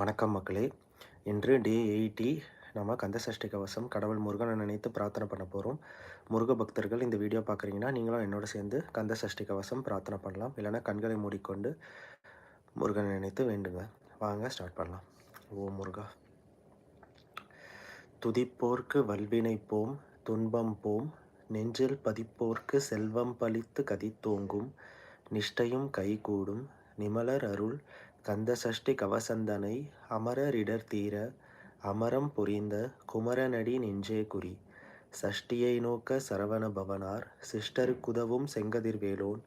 வணக்கம் மக்களே. இன்று டே எயிட்டி நம்ம கந்தசஷ்டி கவசம் கடவுள் முருகனை நினைத்து பிரார்த்தனை பண்ண போகிறோம் முருக பக்தர்கள் இந்த வீடியோ பார்க்குறீங்கன்னா நீங்களும் என்னோட சேர்ந்து கந்தசஷ்டி கவசம் பிரார்த்தனை பண்ணலாம். இல்லைன்னா கண்களை மூடிக்கொண்டு முருகனை நினைத்து வேண்டுங்க. வாங்க ஸ்டார்ட் பண்ணலாம். ஓ முருகா. துதிப்போர்க்கு வல்வினை போம் துன்பம் போம் நெஞ்சில் பதிப்போர்க்கு செல்வம் பலித்து கதித்தோங்கும் நிஷ்டையும் கைகூடும் நிமலர் அருள் கந்த சஷ்டி கவசந்தனை அமரரிடர் தீர அமரம் புரிந்த குமரனடி நெஞ்சே குறி. சஷ்டியை நோக்க சரவண பவனார் சிஷ்டருக்குதவும் செங்கதிர்வேலோன்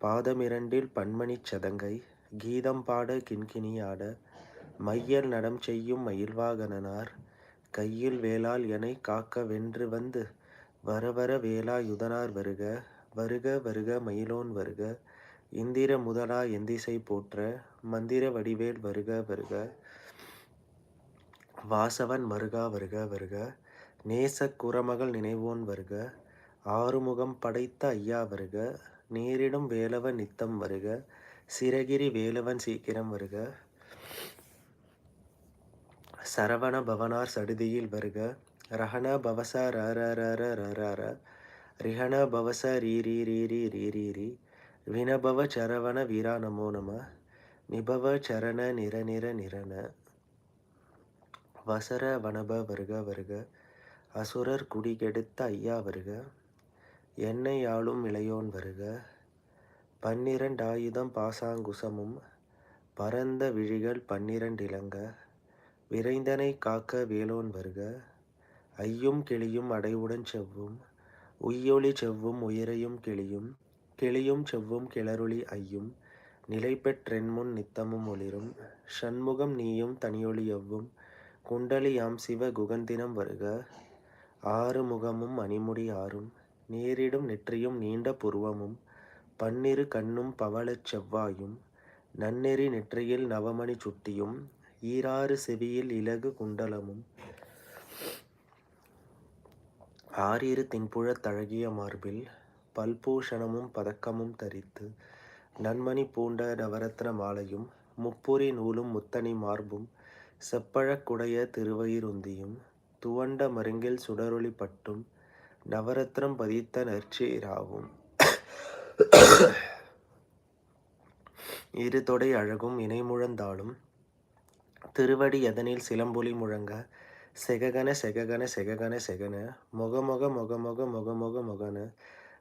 பாதமிரண்டில் பன்மணிச் சதங்கை கீதம் பாட கிண்கிணியாட மையல் நடம் செய்யும் மயில்வாகனனார் கையில் வேளால் எனை காக்க வென்று வந்து வரவர வேலா யுதனார் வருக வருக வருக மயிலோன் வருக. இந்திர முதலா எந்திசை போற்ற மந்திர வடிவேல் வருக வருக வாசவன் மருகா வருக வருக நேச குரமகள் நினைவோன் வருக ஆறுமுகம் படைத்த ஐயா வருக நேரிடும் வேலவன் நித்தம் வருக சிறகிரி வேலவன் சீக்கிரம் வருக சரவண பவனார் சடுதியில் வருக ரஹண பவச ரர ரர ரர ரிஹண பவச ரீ ரீ ரீ ரீ ரீ ரீ வினபவ சரவண வீரா நமோ நம நிபவ சரண நிர நிர நிரண வசர வனப வருக வருக அசுரர் குடிகெடுத்த ஐயா வருக என்னை ஆளும் இளையோன் வருக பன்னிரண்டாயுதம் பாசாங்குசமும் பரந்த விழிகள் பன்னிரண்டிலங்க விரைந்தனை காக்க வேலோன் வருக ஐயும் கிளியும் அடைவுடன் செவ்வும் உய்யொளி செவ்வும் உயிரையும் கிளியும் கிளியும் செவ்வும் கிளறுளி ஐயும் நிலைபெற்றென்முன் நித்தமும் ஒளிரும். ஷண்முகம் நீயும் தனியொளி எவ்வும் குண்டலியாம் சிவ குகந்தினம் வருக. ஆறு முகமும் அணிமுடி ஆறும் நேரிடும் நெற்றியும் நீண்ட புருவமும் பன்னிரு கண்ணும் பவளச் செவ்வாயும் நன்னெறி நெற்றியில் நவமணி சுட்டியும் ஈராறு செவியில் இலகு குண்டலமும். ஆறிரு தின்புழத் தழகிய மார்பில் பல்பூஷணமும் பதக்கமும் தரித்து நன்மணி பூண்ட நவரத்ன மாலையும் முப்புரி நூலும் முத்தனி மார்பும் செப்பழக்குடைய திருவயிருந்தியும் துவண்ட மருங்கில் சுடரொளி பட்டும் நவரத்னம் பதித்த நற்சீராவும் இரு தொடை அழகும் இணைமுழந்தாலும் திருவடி எதனில் சிலம்பொலி முழங்க செககன செககன செககன செகன மொகமொக மொகமொக மொக மொகன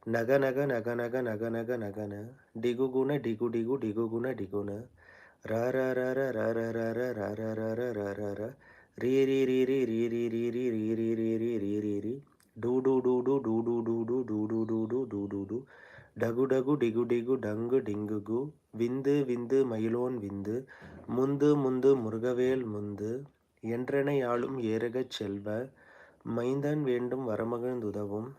நக நக நக நக நக நக நகன டிகுகுண டிகு டிகு டிகுகுண டிகுண ர ர ர ர ர ர ர ர ர ர ர ர ர ர ர ரீ ரீ ரீ ரீ ரீ ரீ ரீ ரீ ரீ ரீ ரீ ரீ ரீ ரீ ரீ டூ டூ டூ டூ டூ டூ டூ டூ டூ டூ டூ டூ டூ டூ டூ டகு டகு டிகு டிகு டங்கு கு விந்து விந்து மயிலோன் விந்து முந்து முந்து முருகவேல் முந்து என்றனை ஆளும் ஏறகச் செல்வ மைந்தன் வேண்டும் வரமகிழ்ந்துதவும்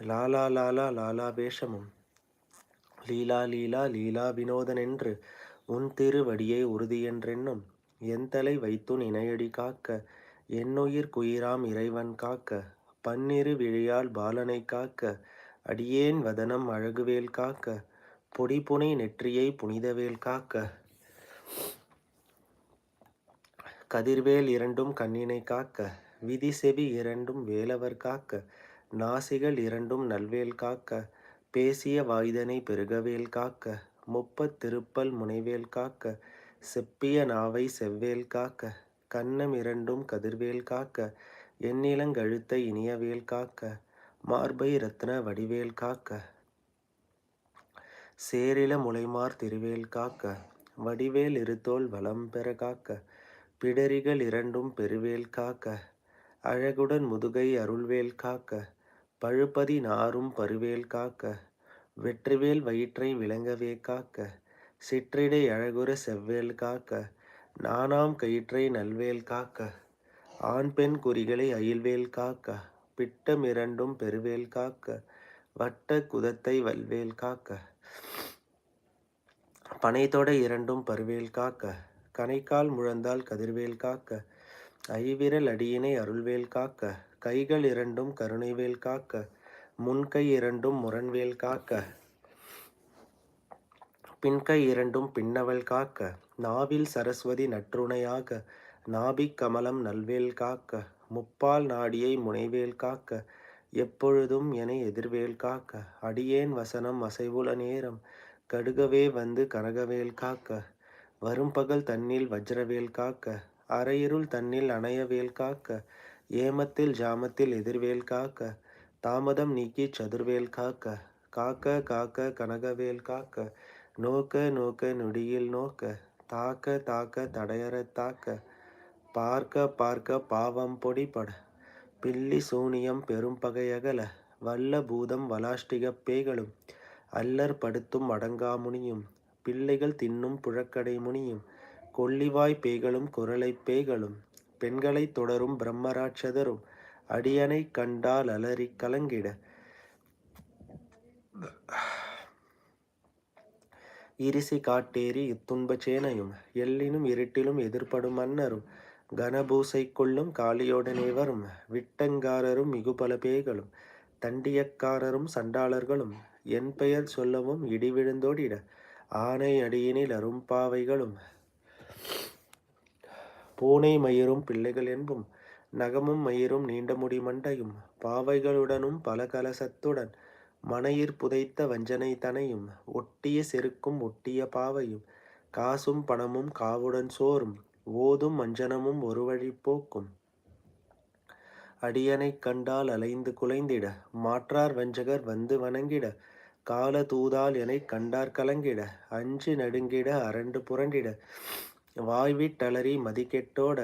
லாலா லாலா லாலா வேஷமும். லீலா லீலா லீலா வினோதனென்று உன் திருவடியை உறுதியென்றென்னும் என் தலை வைத்துன் இணையடி காக்க என்னுயிர் குயிராம் இறைவன் காக்க பன்னிரு விழியால் பாலனை காக்க அடியேன் வதனம் அழகுவேல் காக்க பொடிப்புனை நெற்றியை புனிதவேல் காக்க. கதிர்வேல் இரண்டும் கண்ணினை காக்க விதி செவி இரண்டும் வேலவர் காக்க நாசிகள் இரண்டும் நல்வேல் காக்க பேசிய வாய்தனை பெருகவேல் காக்க முப்பத் திருப்பல் முனைவேல் காக்க செப்பிய நாவை செவ்வேல் காக்க கன்னம் இரண்டும் கதிர்வேல் காக்க எண்ணிலங்கழுத்தை இனியவேல் காக்க மார்பை ரத்ன வடிவேல் காக்க சேரில முளைமார் திருவேல் காக்க வடிவேல் இருத்தோல் வளம் பெற காக்க பிடரிகள் இரண்டும் பெருவேல் காக்க அழகுடன் முதுகை அருள்வேல் காக்க பழுப்பதி நாரும் பருவேல் காக்க வெற்றிவேல் வயிற்றை விளங்கவே காக்க சிற்றிடை அழகுற செவ்வேல் காக்க நானாம் கயிற்றை நல்வேல் காக்க ஆண் பெண் குறிகளை அயில்வேல் காக்க பிட்டம் இரண்டும் பெருவேல் காக்க வட்ட குதத்தை வல்வேல் காக்க பனைத்தொடை இரண்டும் பருவேல் காக்க கணைக்கால் முழந்தால் கதிர்வேல் காக்க ஐவிரல் அடியினை அருள்வேல் காக்க கைகள் இரண்டும் கருணைவேல் காக்க முன்கை இரண்டும் முரண்வேல் காக்க. பின்கை இரண்டும் பின்னவள் காக்க நாவில் சரஸ்வதி நற்றுணையாக நாபிக் கமலம் நல்வேல் காக்க முப்பால் நாடியை முனைவேல் காக்க எப்பொழுதும் என எதிர்வேல் காக்க அடியேன் வசனம் அசைவுல நேரம் கடுகவே வந்து கனகவேல் காக்க வரும் பகல் தன்னில் வஜ்ரவேல் காக்க அரையிருள் தன்னில் அணையவேல் காக்க ஏமத்தில் ஜாமத்தில் எதிர்வேல் காக்க தாமதம் நீக்கி சதுர்வேல் காக்க காக்க காக்க கனகவேல் காக்க நோக்க நோக்க நொடியில் நோக்க தாக்க தாக்க தடையற தாக்க பார்க்க பார்க்க பாவம் பொடிபட பில்லி சூனியம் பெரும் பகையகல வல்ல பூதம் வலாஷ்டிகப் பேய்களும் அல்லர் படுத்தும் அடங்கா முனியும் பிள்ளைகள் தின்னும் புழக்கடை முனியும் கொள்ளிவாய் பேய்களும் குரலைப் பேய்களும் பெண்களைத் தொடரும் பிரம்மராட்சதரும் அடியனை கண்டால் அலறிக் கலங்கிட. இரிசி காட்டேரி இத்துன்பச் சேனையும் எல்லினும் இருட்டிலும் எதிர்ப்படும் மன்னரும் கனபூசை கொள்ளும் காளியோடனே வரும் விட்டங்காரரும் மிகுபல பேய்களும் தண்டியக்காரரும் சண்டாளர்களும் என் பெயர் சொல்லவும் இடிவிழுந்தோடிட ஆனை அடியினில் அரும்பாவைகளும் பூனை மயிரும் பிள்ளைகள் என்பும் நகமும் மயிரும் நீண்ட முடி மண்டையும் பாவைகளுடனும் பல கலசத்துடன் மனையிற் புதைத்த வஞ்சனை தனையும் ஒட்டிய செருக்கும் ஒட்டிய பாவையும் காசும் பணமும் காவுடன் சோறும் ஓதும் மஞ்சனமும் ஒரு வழி போக்கும். அடியனைக் கண்டால் அலைந்து குலைந்திட மாற்றார் வஞ்சகர் வந்து வணங்கிட கால தூதால் எனை கண்டார் கலங்கிட அஞ்சு நடுங்கிட அரண்டு புரண்டிட வாய்விட்டலறி மதிக்கெட்டோட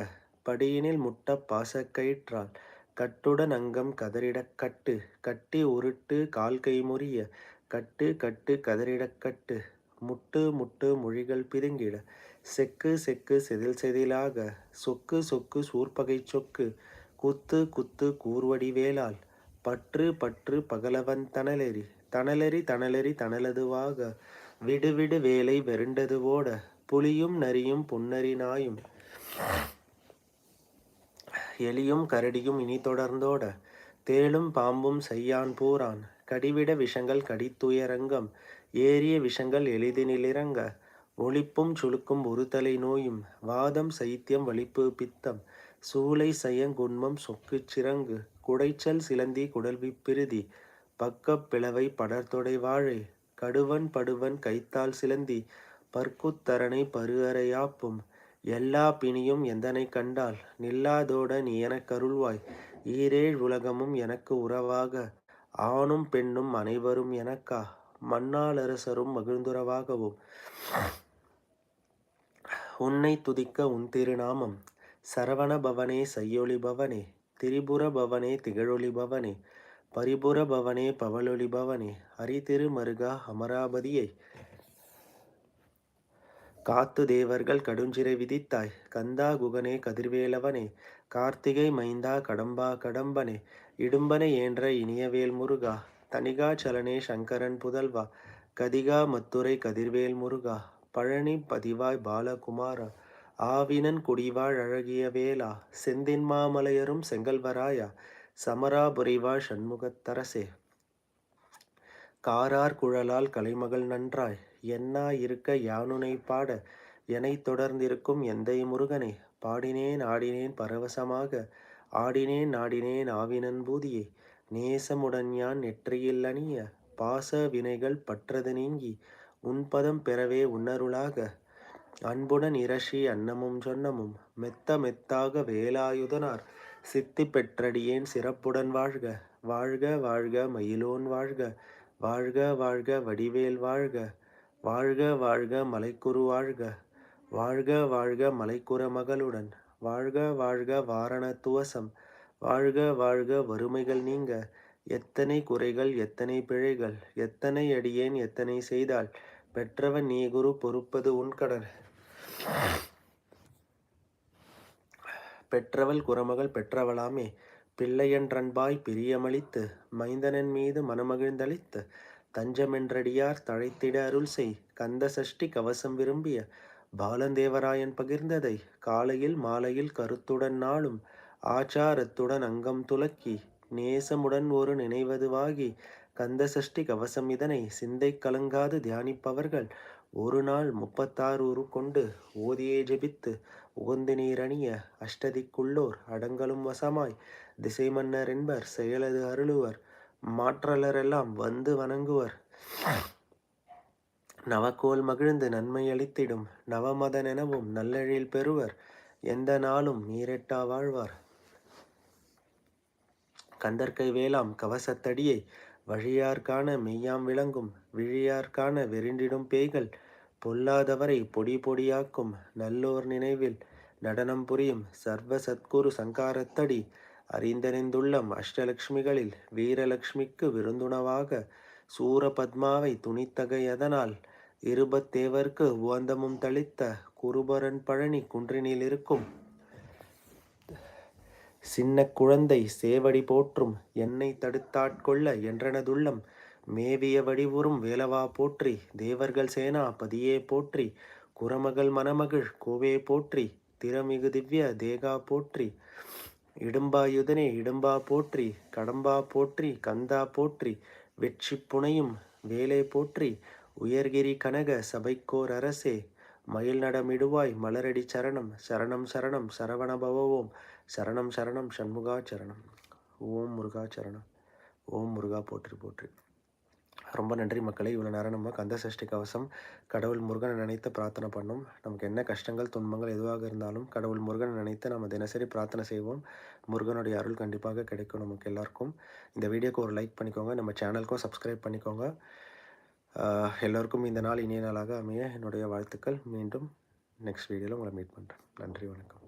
படியினில் முட்ட பாசக்கயிற்றால் கட்டுடன் அங்கம் கதறிடக் கட்டு கட்டி உருட்டு கால் கை முறிய கட்டு கட்டு கதறிடக் கட்டு முட்டு முட்டு மொழிகள் பிதுங்கிட செக்கு செக்கு செதில் செதிலாக சொக்கு சொக்கு சூர்பகை சொக்கு குத்து குத்து கூர்வடி வேலால் பற்று பற்று பகலவன் தணலெறி தணலெறி தணலெறி தணலதுவாக விடுவிடு வேலை வெருண்டதுவோட புலியும் நரியும் புன்னரி நாயும் எலியும் கரடியும் இனி தொடர்ந்தோட. தேளும் பாம்பும் செய்யான் பூரான். கடிவிட விஷங்கள் கடித்துயரங்கம். ஏறிய விஷங்கள் எளிதினிலிறங்க ஒளிப்பும் சுழுக்கும் ஒருதலை நோயும். வாதம் சைத்தியம் வலிப்பு பித்தம். சூளை சயங்குன்மம் சொக்கு சிறங்கு. குடைச்சல் சிலந்தி குடல்விப்பிருதி பக்கப் பிளவை படர்தொடை வாழை. கடுவன் படுவன் கைத்தால் சிலந்தி. பற்குத்தரனை பருகறையாப்பும். எல்லா பிணியும் எந்தனை கண்டால்? நில்லாதோட நீ எனக்கருள்வாய் ஈரேழ் உலகமும் எனக்கு உறவாக. ஆணும் பெண்ணும் அனைவரும் எனக்கா? மண்ணாளரசரும் மகிழ்ந்துறவாகவும். உன்னை துதிக்க உன் திருநாமம். சரவண பவனே செய்யொளி பவனே. திரிபுர பவனே திகழொளி பவனே. பரிபுர பவனே பவலொளி பவனே. ஹரிதிரு மருகா அமராபதியை. காத்து தேவர்கள் கடுஞ்சிறை விதித்தாய். கந்தா குகனே கதிர்வேலவனே கார்த்திகை மைந்தா கடம்பா கடம்பனே இடும்பனை ஏன்ற இனியவேல் முருகா தனிகா சலனே சங்கரன் புதல்வா கதிகா மத்துரை கதிர்வேல் முருகா பழனி பதிவாய் பாலகுமாரா ஆவினன் குடிவாழ் அழகிய வேலா செந்தின் மாமலையரும் செங்கல்வராயா சமராபுரிவா சண்முகத்தரசே. காரார் குழலால் கலைமகள் நன்றாய். என்னா இருக்க யானுனை பாட? எனைத் தொடர்ந்திருக்கும் எந்தை முருகனை? பாடினேன் ஆடினேன் பரவசமாக. ஆடினேன் நாடினேன் ஆவினன் பூதியே. நேசமுடன் யான் நெற்றியில் அணிய? பாச வினைகள் பற்றது நீங்கி. உன்பதம் பெறவே உன்னருளாக அன்புடன் இரஷி அன்னமும் சொன்னமும். மெத்த மெத்தாக வேலாயுதனார். சித்தி பெற்றடியேன் சிறப்புடன் வாழ்க. வாழ்க வாழ்க மயிலோன் வாழ்க. வாழ்க வாழ்க வடிவேல் வாழ்க. வாழ்க வாழ்க மலைக்குரு வாழ்க. வாழ்க வாழ்க மலைக்குற மகளுடன். வாழ்க வாழ்க வாரண துவசம். வாழ்க வாழ்க வறுமைகள் நீங்க. எத்தனை குறைகள் எத்தனை பிழைகள். எத்தனை அடியேன் எத்தனை செய்தால். பெற்றவன் நீ குரு பொறுப்பது உன் கடன். பெற்றவள் குறமகள் பெற்றவளாமே. பிள்ளையன்றன்பாய் பிரியமளித்து. மைந்தனன் மீது மனமகிழ்ந்தளித்து. தஞ்சமென்றடியார் தழைத்திட அருள் செய். கந்த சஷ்டி கவசம் விரும்பிய பாலந்தேவராயன் பகிர்ந்ததை காலையில் மாலையில் கருத்துடன் நாளும் ஆச்சாரத்துடன் அங்கம் துலக்கி நேசமுடன் ஒரு நினைவதுவாகி கந்த சஷ்டி கவசம் இதனை சிந்தை கலங்காது தியானிப்பவர்கள் ஒரு நாள் முப்பத்தாறு உரு கொண்டு ஓதியே ஜெபித்து உகந்து நீரணிய அஷ்டதிக்குள்ளோர் அடங்கலும் வசமாய் திசை மன்னர் என்பர் செயலது அருளுவர் மாற்றலரெல்லாம் வந்து வணங்குவர். நவக்கோல் மகிழ்ந்து நன்மை அளித்திடும். நவமதன் எனவும் நல்லெழில் பெறுவர். எந்த நாளும் நீரெட்டா வாழ்வார். கந்தற்கை வேளாம் கவசத்தடியை வழியார்கான மெய்யாம் விளங்கும். விழியார்கான வெறிண்டிடும் பேய்கள். பொல்லாதவரை பொடி பொடியாக்கும். நல்லோர் நினைவில் நடனம் புரியும் சர்வ சத்குரு சங்காரத்தடி. அறிந்தறிந்துள்ளம் அஷ்டலக்ஷ்மிகளில் வீரலக்ஷ்மிக்கு விருந்துணவாக சூரபத்மாவை துணித்தகையதனால் இருபத்தேவர்க்கு உவந்தமும் தளித்த குருபரன் பழனி குன்றினில் இருக்கும். சின்ன குழந்தை சேவடி போற்றும் என்னை தடுத்தாட்கொள்ள என்றனதுள்ளம். மேவிய வடிவுறும் வேலவா போற்றி தேவர்கள் சேனா பதியே போற்றி குரமகள் மணமகள் கோவே போற்றி திறமிகு திவ்ய தேகா போற்றி. இடும்பாயுதனே இடும்பா போற்றி கடம்பா போற்றி கந்தா போற்றி வெற்றி புனையும் வேலை போற்றி உயர்கிரி கனக சபைக்கோர் அரசே மயில் நடமிடுவாய் மலரடி சரணம் சரணம் சரணம் சரவணபவோம் சரணம் சரணம் சண்முகா சரணம். ஓம் முருகா சரணம். ஓம் முருகா போற்றி போற்றி. ரொம்ப நன்றி மக்களே. இவ்வளோ நேரம் நம்ம கந்த சஷ்டி கவசம் கடவுள் முருகனை நினைத்து பிரார்த்தனை பண்ணோம். நமக்கு என்ன கஷ்டங்கள் துன்பங்கள் எதுவாக இருந்தாலும் கடவுள் முருகனை நினைத்து நம்ம தினசரி பிரார்த்தனை செய்வோம். முருகனுடைய அருள் கண்டிப்பாக கிடைக்கும் நமக்கு எல்லாருக்கும். இந்த வீடியோக்கு ஒரு லைக் பண்ணிக்கோங்க. நம்ம சேனலுக்கும் சப்ஸ்கிரைப் பண்ணிக்கோங்க. எல்லோருக்கும் இந்த நாள் இனிய நாளாக அமைய என்னுடைய வாழ்த்துக்கள். மீண்டும் நெக்ஸ்ட் வீடியோவில் உங்களை மீட் பண்ணுறேன் நன்றி வணக்கம்.